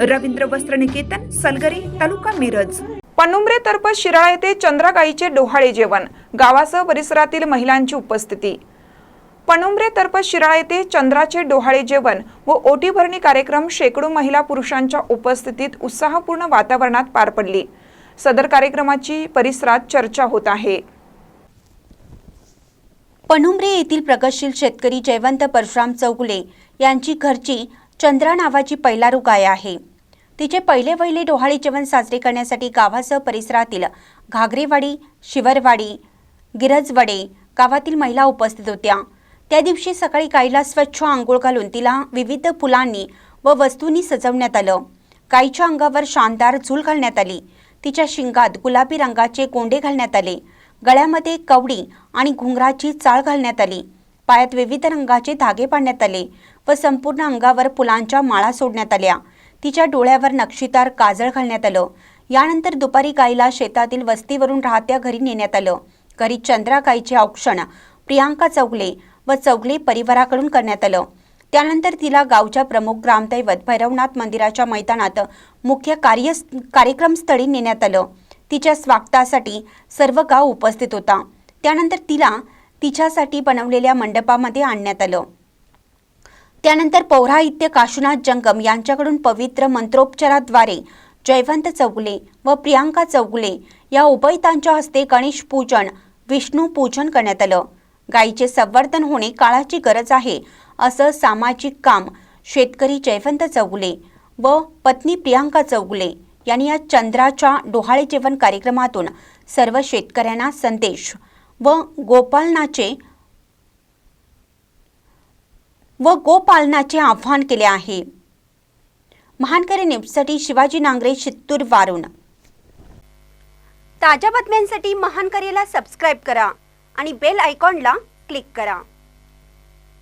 रवींद्र वस्त्र निकेतन सलगरे तालुका मिरज. पणुंबरे तर्फ शिराळा येथे चंद्रगाईचे डोहाळे जेवण. गावासह परिसरातील महिलांची उपस्थिती. पणुंबरे तर्फ शिराळा येथे चंद्राचे डोहाळे जेवण व ओटी भरणी कार्यक्रम शेकडो महिला पुरुषांच्या उपस्थितीत उत्साहपूर्ण वातावरणात पार पडली. सदर कार्यक्रमाची परिसरात चर्चा होत आहे. पणुंबरे येथील प्रगतशील शेतकरी जयवंत परशुराम चौगुले यांची घरची चंद्रा नावाची पहिलारू गाय आहे. तिचे पहिले वहिले डोहाळे जेवण साजरे करण्यासाठी गावासह परिसरातील घागरेवाडी शिवरवाडी गिरजवडे गावातील महिला उपस्थित होत्या. त्या दिवशी सकाळी गाईला स्वच्छ आंघोळ घालून तिला विविध फुलांनी व वस्तूंनी सजवण्यात आलं. गाईच्या अंगावर शानदार झूल घालण्यात आली. तिच्या शिंगात गुलाबी रंगाचे गोंडे घालण्यात आले. गळ्यामध्ये कवडी आणि घुंगराची चाळ घालण्यात आली. पायात विविध रंगाचे धागे पाडण्यात आले व संपूर्ण अंगावर फुलांच्या माळा सोडण्यात आल्या. तिच्या डोळ्यावर नक्षीदार काजळ घालण्यात आलं. यानंतर दुपारी गाईला शेतातील वस्तीवरून राहत्या घरी नेण्यात आलं. घरी चंद्रा गाईचे औक्षण प्रियांका चौगले व चौगले परिवाराकडून करण्यात आलं. त्यानंतर तिला गावच्या प्रमुख ग्रामदैवत भैरवनाथ मंदिराच्या मैदानात मुख्य कार्य कार्यक्रमस्थळी नेण्यात आलं. तिच्या स्वागतासाठी सर्व गाव उपस्थित होता. त्यानंतर तिला तिच्यासाठी बनवलेल्या मंडपामध्ये आणण्यात आलं. त्यानंतर पौराहित्य काशुनाथ जंगम यांच्याकडून पवित्र मंत्रोपचाराद्वारे जयवंत चौगुले व प्रियांका चौगुले या उभयतांच्या हस्ते गणेश पूजन विष्णू पूजन करण्यात आलं. गायीचे संवर्धन होणे काळाची गरज आहे असं सामाजिक काम शेतकरी जयवंत चौगुले व पत्नी प्रियांका चौगुले यांनी या चंद्राच्या डोहाळे जेवण कार्यक्रमातून सर्व शेतकऱ्यांना संदेश व गोपालनाचे व गोपालनाचे आव्हान केले आहे. महानकरी न्यूजसाठी शिवाजी नांगरे शित्तूर वारुण. ताज्या बातम्यांसाठी महानकरीला सबस्क्राईब करा आणि बेल आयकॉनला क्लिक करा.